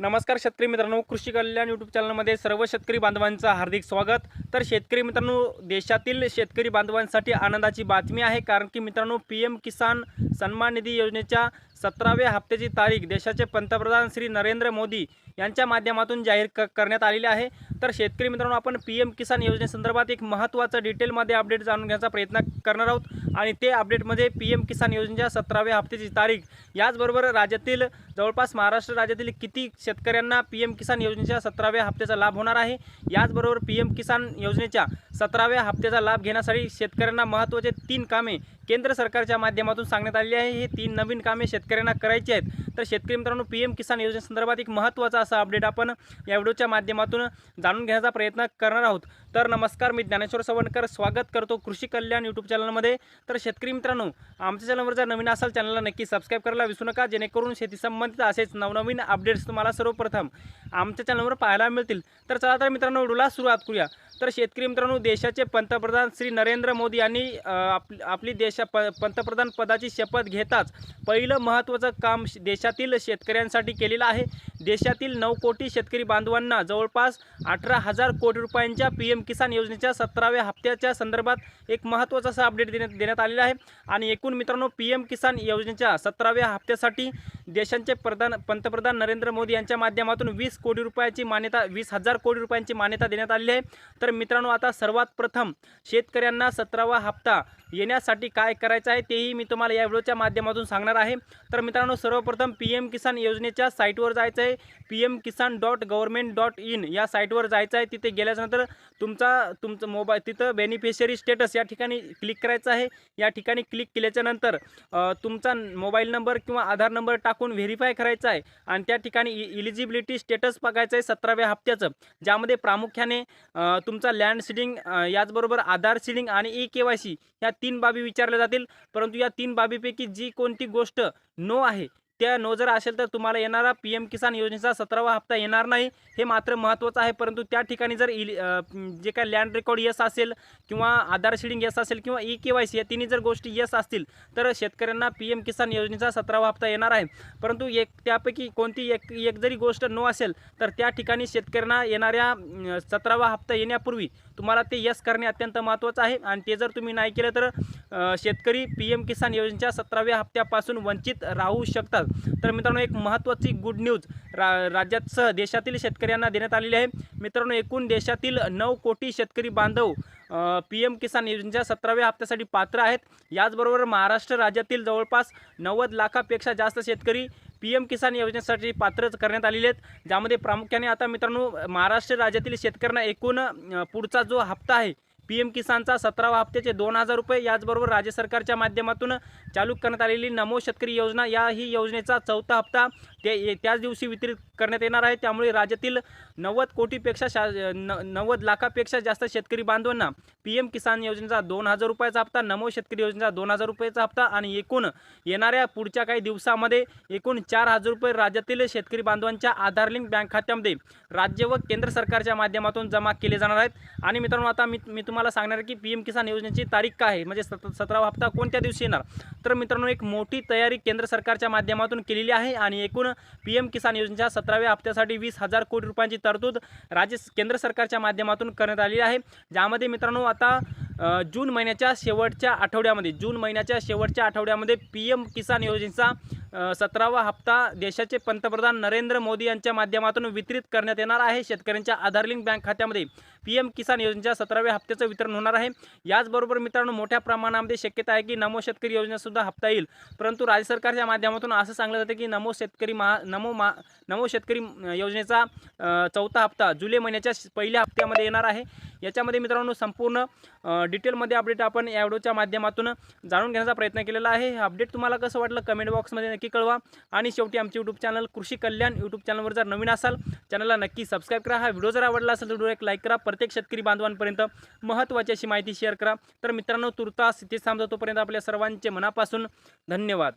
नमस्कार शेतकरी मित्रांनो कृषी कल्याण यूट्यूब चॅनलमध्ये सर्व शेतकरी बांधवांचं हार्दिक स्वागत. तर शेतकरी मित्रांनो देशातील शेतकरी बांधवांसाठी आनंदाची बातमी आहे कारण की मित्रांनो पी एम किसान सन्मान निधी योजनेच्या सतराव्या हप्त्याची तारीख देशाचे पंतप्रधान श्री नरेंद्र मोदी यांच्या माध्यमातून जाहीर क करण्यात आलेली आहे. तर शेतकरी मित्रांनो आपण पी एम किसान योजनेसंदर्भात एक महत्त्वाचं डिटेलमध्ये अपडेट जाणून घ्यायचा प्रयत्न करणार आहोत. आणि ते अपडेटमध्ये पी एम किसान योजनेच्या सतराव्या हप्त्याची तारीख याचबरोबर राज्यातील जवळपास महाराष्ट्र राज्यातील किती शेतकऱ्यांना पी एम किसान योजनेच्या सतराव्या हप्त्याचा लाभ होणार आहे? याचबरोबर पी एम किसान योजनेच्या सतराव्या हप्त्याचा लाभ घेण्यासाठी शेतकऱ्यांना महत्त्वाचे तीन कामे केंद्र सरकारच्या माध्यमातून सांगण्यात आलेली आहे. हे तीन नवीन कामे शेतकऱ्यांना करायची आहेत. तर शेतकरी मित्रांनो पी एम किसान योजनेसंदर्भात एक महत्त्वाचा असा अपडेट आपण या व्हिडिओच्या माध्यमातून जाणून घेण्याचा प्रयत्न करणार आहोत. तर नमस्कार मी ज्ञानेश्वर सवणकर स्वागत करतो कृषी कल्याण यूट्यूब चॅनलमध्ये तर शेतकरी मित्रांनो आमच्या चॅनलवर जर नवीन असाल चॅनलला नक्की सबस्क्राईब करायला विसरू नका. जेणेकरून शेती संबंधित असेच नवनवीन अपडेट्स तुम्हाला सर्वप्रथम आमच्या चॅनलवर पाहायला मिळतील. तर चला तर मित्रांनो व्हिडिओला सुरुवात करूया. तर शेतकरी मित्रांनो देशाचे पंतप्रधान श्री नरेंद्र मोदी यांनी आप आपली देशा प पंतप्रधान पदाची शपथ घेताच पहिलं महत्त्वाचं काम श- देशातील शेतकऱ्यांसाठी केलेलं आहे. देशातील नऊ कोटी शेतकरी बांधवांना जवळपास अठरा हजार कोटी रुपयांच्या पी एम किसान योजनेच्या सतराव्या हप्त्याच्या संदर्भात एक महत्त्वाचा असा अपडेट देण्यात देण्यात आलेला आहे. आणि एकूण मित्रांनो पी एम किसान योजनेच्या सतराव्या हप्त्यासाठी देशांचे प्रधान पंतप्रधान नरेंद्र मोदी यांच्या माध्यमातून वीस कोटी रुपयाची मान्यता वीस हजार कोटी रुपयांची मान्यता देण्यात आलेली आहे. तर मित्रांनो आता सर्वात प्रथम शेतकऱ्यांना सतरावा हप्ता येण्यासाठी काय करायचं आहे तेही मी तुम्हाला या व्हिडिओच्या माध्यमातून सांगणार आहे. तर मित्रांनो सर्वप्रथम पी एम किसान योजनेच्या साईटवर जायचं आहे. P M Kisan dot government dot in या साईटवर जायचं आहे. तिथे गेल्याच्यानंतर तुमचा तुमचं मोबाईल तिथं बेनिफिशियरी स्टेटस या ठिकाणी क्लिक करायचं आहे. या ठिकाणी क्लिक केल्याच्यानंतर तुमचा मोबाईल नंबर किंवा आधार नंबर टाकून व्हेरीफाय करायचा आहे. आणि त्या ठिकाणी इलिजिबिलिटी स्टेटस बघायचं आहे सतराव्या हप्त्याचं. ज्यामध्ये प्रामुख्याने तुमचा लँड सीडिंग याचबरोबर आधार सिडिंग आणि ई के वाय सी ह्या तीन बाबी विचारल्या जातील. परंतु या तीन बाबीपैकी जी कोणती गोष्ट नो आहे त्या नो जर असेल तर तुम्हाला येणारा पी एम किसान योजनेचा सतरावा हप्ता येणार नाही. हे मात्र महत्त्वाचं आहे. परंतु त्या ठिकाणी जर इल जे काय लँड रेकॉर्ड यस असेल किंवा आधार शिडिंग यस असेल किंवा ई के वाय सी या तिन्ही जर गोष्टी यस असतील तर शेतकऱ्यांना पी एम किसान योजनेचा सतरावा हप्ता येणार आहे. परंतु एक त्यापैकी कोणती एक एक जरी गोष्ट नो असेल तर त्या ठिकाणी शेतकऱ्यांना येणाऱ्या सतरावा हप्ता येण्यापूर्वी तुम्हाला ते यस करणे अत्यंत महत्त्वाचं आहे. आणि ते जर तुम्ही नाही केलं तर शेतकरी पी एम किसान योजनेच्या सतराव्या हप्त्यापासून वंचित राहू शकतात. तर मित्रांनो एक महत्त्वाची गुड न्यूज रा राज्यातसह देशातील शेतकऱ्यांना देण्यात आलेली आहे. मित्रांनो एकूण देशातील नऊ कोटी शेतकरी बांधव पी एम किसान योजनेच्या सतराव्या हप्त्यासाठी पात्र आहेत. याचबरोबर महाराष्ट्र राज्यातील जवळपास नव्वद लाखापेक्षा जास्त शेतकरी पी एम किसान योजनेसाठी पात्र करण्यात आलेले आहेत. ज्यामध्ये प्रामुख्याने आता मित्रांनो महाराष्ट्र राज्यातील शेतकऱ्यांना एकूण पुढचा जो हप्ता आहे पी एम किसानचा सतरावा हप्त्याचे दोन हजार रुपये याचबरोबर राज्य सरकारच्या माध्यमातून चालू करण्यात आलेली नमो शेतकरी योजना या ही योजनेचा चौथा हप्ता ते त्याच दिवशी वितरित करण्यात येणार आहे. त्यामुळे राज्यातील नव्वद कोटीपेक्षा शा न नव्वद लाखापेक्षा जास्त शेतकरी बांधवांना पी एम किसान योजनेचा दोन हजार रुपयाचा हप्ता नमो शेतकरी योजनेचा दोन हजार रुपयाचा हप्ता आणि एकूण येणाऱ्या पुढच्या काही दिवसामध्ये एकूण चार हजार रुपये राज्यातील शेतकरी बांधवांच्या आधार लिंक बँक खात्यामध्ये राज्य व केंद्र सरकारच्या माध्यमातून जमा केले जाणार आहेत. आणि मित्रांनो आता मी मी तुम्हाला सांगणार आहे की पी एम किसान योजनेची तारीख काय आहे? म्हणजे सत सतरावा हप्ता कोणत्या दिवशी येणार? तर मित्रांनो एक मोठी तयारी केंद्र सरकारच्या माध्यमातून केलेली आहे आणि एकूण पी एम किसान योजनेच्या सतराव्या हप्त्यासाठी वीस हजार कोटी रुपयांची तरतूद राज्य केंद्र सरकारच्या माध्यमातून करण्यात आलेली आहे. ज्यामध्ये मित्रांनो आता जून महिन्याच्या शेवटच्या आठवड्यामध्ये जून महिन्याच्या शेवटच्या आठवड्यामध्ये पी एम किसान योजनेचा सतरावा हप्ता देशाचे पंतप्रधान नरेंद्र मोदी यांच्या माध्यमातून वितरित करण्यात येणार आहे. शेतकऱ्यांच्या आधार लिंक बँक खात्यामध्ये पी एम किसान योजनेच्या सतराव्या हप्त्याचं वितरण होणार आहे. याचबरोबर मित्रांनो मोठ्या प्रमाणामध्ये शक्यता आहे की नमो शेतकरी योजनेसुद्धा हप्ता येईल. परंतु राज्य सरकारच्या माध्यमातून असं सांगलं जातं की नमो शेतकरी महा नमो मा नमो शेतकरी योजनेचा चौथा हप्ता जुलै महिन्याच्या पहिल्या हप्त्यामध्ये येणार आहे. याच्यामध्ये मित्रांनो संपूर्ण डिटेलमध्ये अपडेट आपण या व्हिडिओच्या माध्यमातून जाणून घेण्याचा प्रयत्न केलेला आहे. अपडेट तुम्हाला कसं वाटलं? कमेंट बॉक्समध्ये नक्की कळवा. आणि शेवटी आमचे यूट्यूब चॅनल कृषी कल्याण यूट्यूब चॅनलवर जर नवीन असाल चॅनलला नक्की सबस्क्राईब करा. हा व्हिडिओ जर आवडला असेल तर व्हिडिओ एक लाईक करा. प्रत्येक शेतकरी बांधवांपर्यंत महत्त्वाची अशी माहिती शेअर करा. तर मित्रांनो तुर्तास इथेच थांबतो तोपर्यंत आपल्या सर्वांचे मनापासून धन्यवाद.